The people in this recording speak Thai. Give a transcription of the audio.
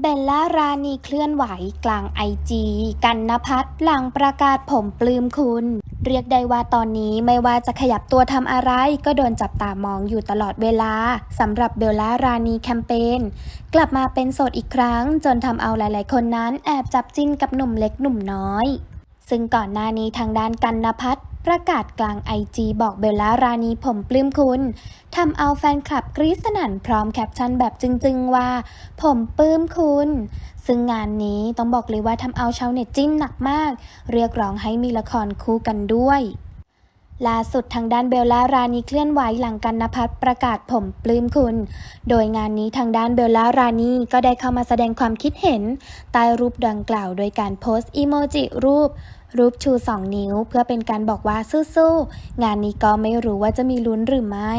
เบลล่ารานีเคลื่อนไหวกลางไอจีกันนพัฒน์หลังประกาศผมปลื้มคุณ เรียกได้ว่าตอนนี้ไม่ว่าจะขยับตัวทำอะไร ก็โดนจับตามองอยู่ตลอดเวลาสำหรับเบลล่ารานีแคมเปญกลับมาเป็นโสดอีกครั้ง จนทำเอาหลาย ๆ คนนั้นแอบจับจิ้นกับหนุ่มเล็กหนุ่มน้อย ซึ่งก่อนหน้านี้ทางด้านกันนพัฒน์ ประกาศกลางไอจีบอกเบลล่ารานีผมปลื้มคุณทำเอาแฟนคลับกรี๊ดสนั่นพร้อมแคปชั่นแบบจึงๆว่า ผมปลื้มคุณ ซึ่งงานนี้ต้องบอกเลยว่าทำเอาชาวเน็ตจิ้นหนักมาก เรียกร้องให้มีละครคู่กันด้วย ล่าสุดทางด้านเบลล่ารานีเคลื่อนไหวหลังกันนพัฒประกาศผมปลื้มคุณ โดยงานนี้ทางด้านเบลล่ารานีก็ได้เข้ามาแสดงความคิดเห็นใต้รูปดังกล่าว โดยการโพสต์อีโมจิรูป รูปชู 2 นิ้ว เพื่อเป็นการบอกว่าสู้ๆงานนี้ก็ไม่รู้ว่าจะมีลุ้นหรือไม่